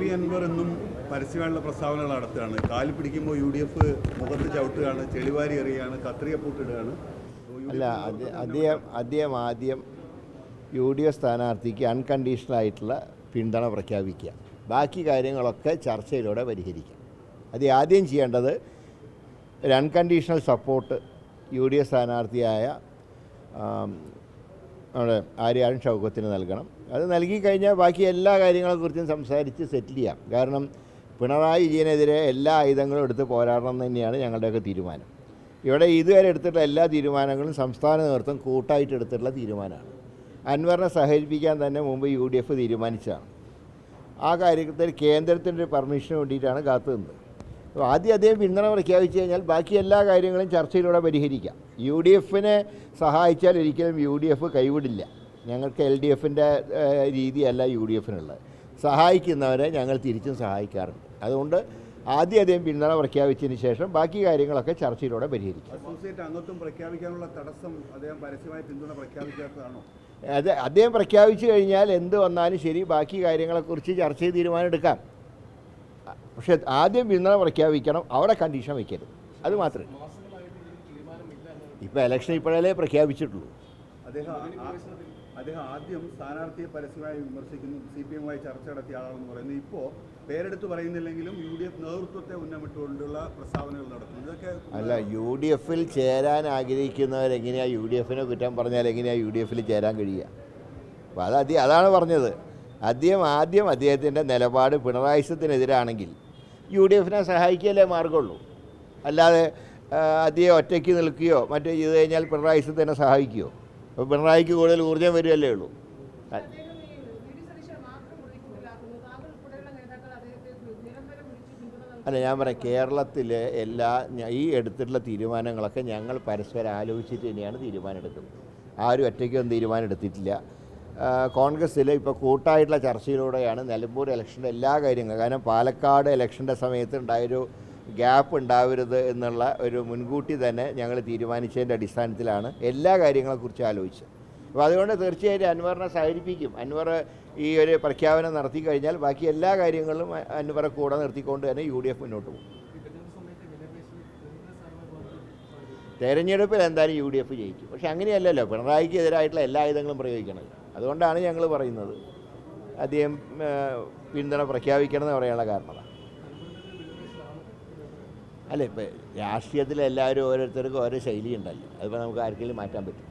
V Anwar എന്നും പരസ്യമായുള്ള പ്രസ്താവനകൾ നടത്തുകയാണ്. കാൽ പിടിക്കുമ്പോൾ യു ഡി എഫ് മുഖത്ത് ചവിട്ടുകയാണ് ചെളിവാരി എറിയുകയാണ് കത്രിക പൂട്ടിടുകയാണ് അല്ല അദ്ദേഹം അദ്ദേഹം ആദ്യം യു ഡി എഫ് സ്ഥാനാർത്ഥിക്ക് അൺകണ്ടീഷണൽ ആയിട്ടുള്ള പിന്തുണ പ്രഖ്യാപിക്കുക. ബാക്കി കാര്യങ്ങളൊക്കെ ചർച്ചയിലൂടെ പരിഹരിക്കുക അത് ആദ്യം ചെയ്യേണ്ടത് ഒരു unconditional support U D F സ്ഥാനാർത്ഥിയായ നമ്മുടെ ആര്യാടൻ ഷൗക്കത്തിന് നൽകണം. അത് നൽകി കഴിഞ്ഞാൽ ബാക്കി എല്ലാ കാര്യങ്ങളെക്കുറിച്ചും സംസാരിച്ച് സെറ്റിൽ ചെയ്യാം. കാരണം പിണറായി വിജയനെതിരെ എല്ലാ ആയുധങ്ങളും എടുത്ത് പോരാടണം തന്നെയാണ് ഞങ്ങളുടെയൊക്കെ തീരുമാനം. ഇവിടെ ഇതുവരെ എടുത്തിട്ടുള്ള എല്ലാ തീരുമാനങ്ങളും സംസ്ഥാന നേതൃത്വം കൂട്ടായിട്ട് എടുത്തിട്ടുള്ള തീരുമാനമാണ്. അൻവറിനെ സഹകരിപ്പിക്കാൻ തന്നെ മുമ്പ് യു ഡി എഫ് തീരുമാനിച്ചതാണ്. ആ കാര്യത്തിൽ കേന്ദ്രത്തിന്റെ പെർമിഷന് വേണ്ടിയിട്ടാണ് കാത്തു നിന്നത് ആദ്യം അദ്ദേഹം പിന്തുണ പ്രഖ്യാപിച്ചു കഴിഞ്ഞാൽ ബാക്കി എല്ലാ കാര്യങ്ങളും ചർച്ചയിലൂടെ പരിഹരിക്കാം. യു ഡി എഫിനെ സഹായിച്ചാൽ ഒരിക്കലും യു ഡി എഫ് കൈവിടില്ല. ഞങ്ങൾക്ക് എൽ ഡി എഫിന്റെ രീതിയല്ല യു ഡി എഫിനുള്ളത് സഹായിക്കുന്നവരെ ഞങ്ങൾ തിരിച്ചും സഹായിക്കാറുണ്ട്. അതുകൊണ്ട് ആദ്യം അദ്ദേഹം പിന്തുണ പ്രഖ്യാപിച്ചതിന് ശേഷം ബാക്കി കാര്യങ്ങളൊക്കെ ചർച്ചയിലൂടെ പരിഹരിക്കാം. അസോസിയേറ്റ് അംഗത്വം പ്രഖ്യാപിക്കാനുള്ള തടസ്സം അദ്ദേഹം പരസ്യമായി പിന്തുണ പ്രഖ്യാപിക്കാത്തതാണോ? അത് അദ്ദേഹം പ്രഖ്യാപിച്ചു കഴിഞ്ഞാൽ എന്ത് വന്നാലും ശരി ബാക്കി കാര്യങ്ങളെക്കുറിച്ച് ചർച്ച ചെയ്ത് തീരുമാനം എടുക്കാം പക്ഷേ ആദ്യം പിന്തുണ പ്രഖ്യാപിക്കണം. അവിടെ കണ്ടീഷൻ വയ്ക്കരുത് അത് മാത്രമേ. ഇപ്പോൾ ഇലക്ഷൻ ഇപ്പോഴല്ലേ പ്രഖ്യാപിച്ചിട്ടുള്ളൂ. അദ്ദേഹം ആദ്യം സ്ഥാനാർത്ഥിയെ പരസ്യമായി വിമർശിക്കുന്നു. സി പി എമ്മുമായി ചർച്ച നടത്തിയ ആളാണെന്ന് പറയുന്നു. ഇപ്പോൾ പേരെടുത്ത് പറയുന്നില്ലെങ്കിലും യു ഡി എഫ് നേതൃത്വത്തെ ഉന്നമിട്ടുകൊണ്ടുള്ള പ്രസ്താവനകൾ നടത്തുന്നു. ഇതൊക്കെ അല്ല യു ഡി എഫിൽ ചേരാൻ ആഗ്രഹിക്കുന്നവർ എങ്ങനെയാണ് യു ഡി എഫിനെ കുറ്റം പറഞ്ഞാൽ എങ്ങനെയാണ് യു ഡി എഫിൽ ചേരാൻ കഴിയുക? അപ്പോൾ അതി അതാണ് പറഞ്ഞത്. അദ്ദേഹം ആദ്യം അദ്ദേഹത്തിന്റെ നിലപാട് പിണറായിസത്തിനെതിരാണെങ്കിൽ യു ഡി എഫിനെ സഹായിക്കുകയല്ലേ മാർഗമുള്ളൂ അല്ലാതെ അദ്ദേഹം ഒറ്റയ്ക്ക് നിൽക്കുകയോ മറ്റേ ചെയ്ത് കഴിഞ്ഞാൽ പിണറായിസത്തിനെ സഹായിക്കുകയോ. അപ്പോൾ പിണറായിക്ക് കൂടുതൽ ഊർജം വരികയല്ലേ ഉള്ളൂ. അല്ല ഞാൻ പറയാം കേരളത്തിലെ എല്ലാ ഈ എടുത്തിട്ടുള്ള തീരുമാനങ്ങളൊക്കെ ഞങ്ങൾ പരസ്പരം ആലോചിച്ചിട്ട് തന്നെയാണ് തീരുമാനം എടുക്കുന്നത് ആരും ഒറ്റയ്ക്കൊന്നും തീരുമാനം എടുത്തിട്ടില്ല കോൺഗ്രസ്സിൽ ഇപ്പോൾ കൂട്ടായിട്ടുള്ള ചർച്ചയിലൂടെയാണ് നിലമ്പൂർ ഇലക്ഷന്റെ എല്ലാ കാര്യങ്ങളും. കാരണം പാലക്കാട് ഇലക്ഷന്റെ സമയത്ത് ഉണ്ടായൊരു ഗ്യാപ്പ് ഉണ്ടാവരുത് എന്നുള്ള ഒരു മുൻകൂട്ടി തന്നെ ഞങ്ങൾ തീരുമാനിച്ചതിന്റെ അടിസ്ഥാനത്തിലാണ് എല്ലാ കാര്യങ്ങളെക്കുറിച്ച് ആലോചിച്ചത്. അപ്പോൾ അതുകൊണ്ട് തീർച്ചയായിട്ടും അൻവറിനെ സഹകരിപ്പിക്കും. അൻവർ ഈ ഒരു പ്രഖ്യാപനം നടത്തി കഴിഞ്ഞാൽ ബാക്കി എല്ലാ കാര്യങ്ങളും അൻവറെ കൂടെ നിർത്തിക്കൊണ്ട് തന്നെ യു ഡി എഫ് മുന്നോട്ട് പോകും. തെരഞ്ഞെടുപ്പിൽ എന്തായാലും യു ഡി എഫ് ജയിക്കും. പക്ഷെ അങ്ങനെയല്ലല്ലോ പിണറായിക്ക് എതിരായിട്ടുള്ള എല്ലാ ആയുധങ്ങളും പ്രയോഗിക്കണത്. അതുകൊണ്ടാണ് ഞങ്ങൾ പറയുന്നത്. അദ്ദേഹം പിന്തുണ പ്രഖ്യാപിക്കണം എന്ന് പറയാനുള്ള കാരണം അല്ലേ അല്ല ഇപ്പം രാഷ്ട്രീയത്തിൽ എല്ലാവരും ഓരോരുത്തർക്കും ഓരോ ശൈലി ഉണ്ടല്ലോ. അതിപ്പോൾ നമുക്ക് ആർക്കെങ്കിലും മാറ്റാൻ പറ്റും.